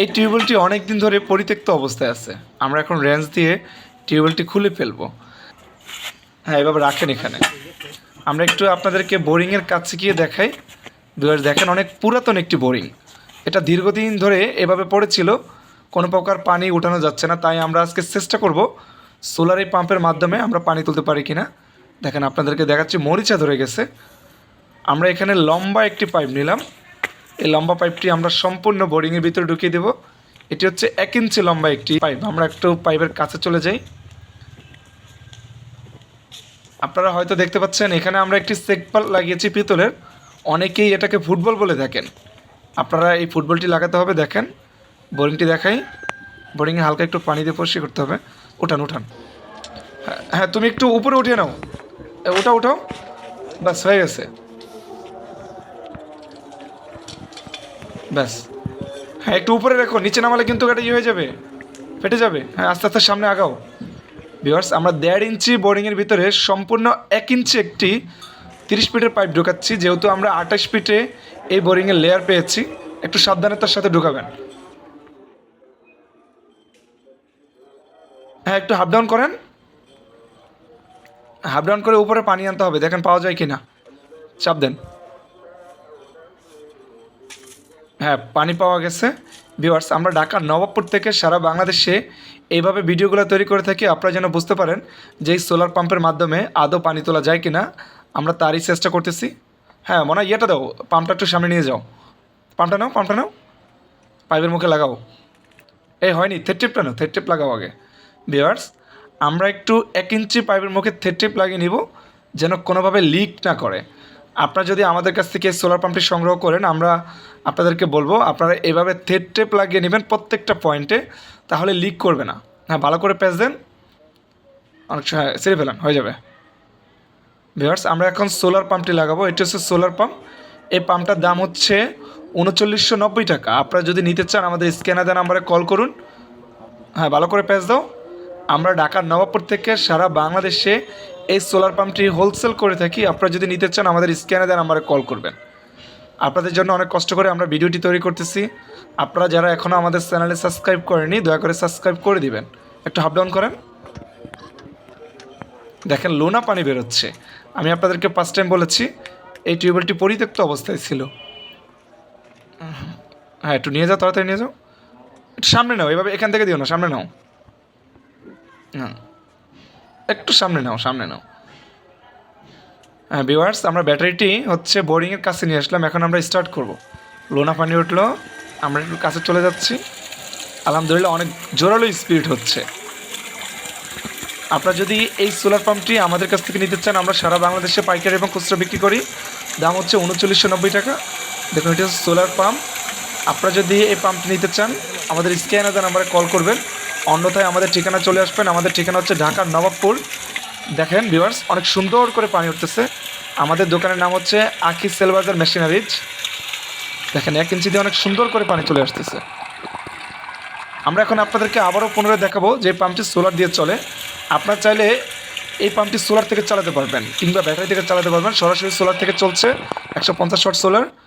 এই টিউবওয়েলটি অনেক দিন ধরে পরিত্যক্ত অবস্থায় আছে। আমরা এখন রেঞ্জ দিয়ে টিউবওয়েলটি খুলে ফেলব। হ্যাঁ এভাবে রাখেন এখানে। আমরা একটু আপনাদেরকে বোরিংয়ের কাছে গিয়ে দেখাই। ভিউয়ার্স দেখেন অনেক পুরাতন একটি বোরিং। এটা দীর্ঘদিন ধরে এভাবে পড়েছিল। কোনো প্রকার পানি উঠানো যাচ্ছে না। তাই আমরা আজকে চেষ্টা করব সোলার এই পাম্পের মাধ্যমে আমরা পানি তুলতে পারি কি না দেখেন, আপনাদেরকে দেখাচ্ছি, মরিচা ধরে গেছে। আমরা এখানে লম্বা একটি পাইপ নিলাম। এই লম্বা পাইপটি আমরা সম্পূর্ণ বোরিংয়ের ভিতরে ঢুকিয়ে দেব। এটি হচ্ছে এক ইঞ্চি লম্বা একটি পাইপ আমরা একটু পাইপের কাছে চলে যাই। আপনারা হয়তো দেখতে পাচ্ছেন, এখানে আমরা একটি সেকপাল লাগিয়েছি পিতলের। অনেকেই এটাকে ফুটবল বলে থাকেন আপনারা এই ফুটবলটি লাগাতে হবে, দেখেন। বোরিংটি দেখাই। বোরিংয়ে হালকা একটু পানি দিয়ে পরিষ্কার করতে হবে। উঠান উঠান হ্যাঁ হ্যাঁ তুমি একটু উপরে উঠিয়ে নাও। ওটা উঠাও ব্যাস হয়ে গেছে। ব্যাস। হ্যাঁ একটু উপরে রাখো, নিচে নামালে কিন্তু এটা ইয়ে হয়ে যাবে, ফেটে যাবে। হ্যাঁ আস্তে আস্তে সামনে আগাও। ভিওয়ার্স আমরা দেড় ইঞ্চি বোরিংয়ের ভিতরে সম্পূর্ণ এক ইঞ্চি একটি তিরিশ ফিটের পাইপ ঢোকাচ্ছি, যেহেতু আমরা আঠাশ ফিটে এই বোরিংয়ের লেয়ার পেয়েছি। একটু সাবধানতার সাথে ঢোকাবেন। হ্যাঁ একটু হাফ ডাউন করেন। হাফ ডাউন করে উপরে পানি আনতে হবে, দেখেন পাওয়া যায় কি না চাপ দেন। হ্যাঁ পানি পাওয়া গেছে। ভিউয়ার্স আমরা ঢাকার নবাবপুর থেকে সারা বাংলাদেশে এইভাবে ভিডিওগুলো তৈরি করে থাকি। আপনারা যেন বুঝতে পারেন যে এই সোলার পাম্পের মাধ্যমে আদৌ পানি তোলা যায় কি না আমরা তারই চেষ্টা করতেছি। হ্যাঁ মনে হয় ইয়েটা দাও, পাম্পটা একটু সামনে নিয়ে যাও। পাম্পটা নাও পাম্পটা নাও। পাইপের মুখে লাগাও। এই হয়নি থেট টেপটা নাও থেট টেপ লাগাও আগে। ভিউয়ার্স আমরা একটু এক ইঞ্চি পাইপের মুখে থেট টেপ লাগিয়ে নিব, যেন কোনোভাবে লিক না করে। আপনারা যদি আমাদের কাছ থেকে সোলার পাম্পটি সংগ্রহ করেন, আমরা আপনাদেরকে বলব, আপনারা এভাবে থেট টেপ লাগিয়ে নেবেন প্রত্যেকটা পয়েন্টে তাহলে লিক করবে না। হ্যাঁ ভালো করে প্যাচ দেন। অনেক সেরে ফেলান হয়ে যাবে। ভিউয়ার্স আমরা এখন সোলার পাম্পটি লাগাবো। এটি হচ্ছে সোলার পাম্প এই পাম্পটার দাম হচ্ছে উনচল্লিশশো নব্বই টাকা। আপনারা যদি নিতে চান, আমাদের স্ক্যানার নাম্বারে কল করুন। হ্যাঁ ভালো করে প্যাচ দাও। আমরা ঢাকার নবাবপুর থেকে সারা বাংলাদেশে এই সোলার পাম্পটি হোলসেল করে থাকি। আপনারা যদি নিতে চান, আমাদের স্ক্যানে দেন নাম্বারে কল করবেন। আপনাদের জন্য অনেক কষ্ট করে আমরা ভিডিওটি তৈরি করতেছি। আপনারা যারা এখনও আমাদের চ্যানেলে সাবস্ক্রাইব করেনি দয়া করে সাবস্ক্রাইব করে দিবেন। একটু হাফ ডাউন করেন। দেখেন, লোনা পানি বেরোচ্ছে। আমি আপনাদেরকে ফার্স্ট টাইম বলেছি, এই টিউবওয়েলটি পরিত্যক্ত অবস্থায় ছিল। হ্যাঁ একটু নিয়ে যাও, তাড়াতাড়ি নিয়ে যাও। সামনে নাও, এভাবে এখান থেকে দিও না, সামনে নাও। একটু সামনে নাও সামনে নাও। হ্যাঁ ভিওয়ার্স আমরা ব্যাটারিটি হচ্ছে বোরিংয়ের কাছে নিয়ে আসলাম। এখন আমরা স্টার্ট করব। লোনা পানি উঠল। আমরা একটু কাছে চলে যাচ্ছি। আলহামদুলিল্লাহ, অনেক জোরালো স্পিড হচ্ছে। আপনারা যদি এই সোলার পাম্পটি আমাদের কাছ থেকে নিতে চান, আমরা সারা বাংলাদেশে পাইকারি এবং খুচরা বিক্রি করি। দাম হচ্ছে উনচল্লিশশো নব্বই টাকা। দেখুন, এটি সোলার পাম্প আপনারা যদি এই পাম্পটি নিতে চান, আমাদের স্ক্যানার নাম্বারে কল করবেন। অন্যথায় আমাদের ঠিকানা চলে আসবেন। আমাদের ঠিকানা হচ্ছে ঢাকার নবাবপুর। দেখেন ভিউয়ার্স অনেক সুন্দর করে পানি উঠতেছে। আমাদের দোকানের নাম হচ্ছে আখি সেলবাজার মেশিনারিজ। দেখেন এক ইঞ্চি দিয়ে অনেক সুন্দর করে পানি চলে আসতেছে। আমরা এখন আপনাদেরকে আবারও পুনরায় দেখাবো যে পাম্পটি সোলার দিয়ে চলে। আপনার চাইলে এই পাম্পটি সোলার থেকে চালাতে পারবেন কিংবা ব্যাটারি থেকে চালাতে পারবেন। সরাসরি সোলার থেকে চলছে। একশো পঞ্চাশ ওয়াট সোলার।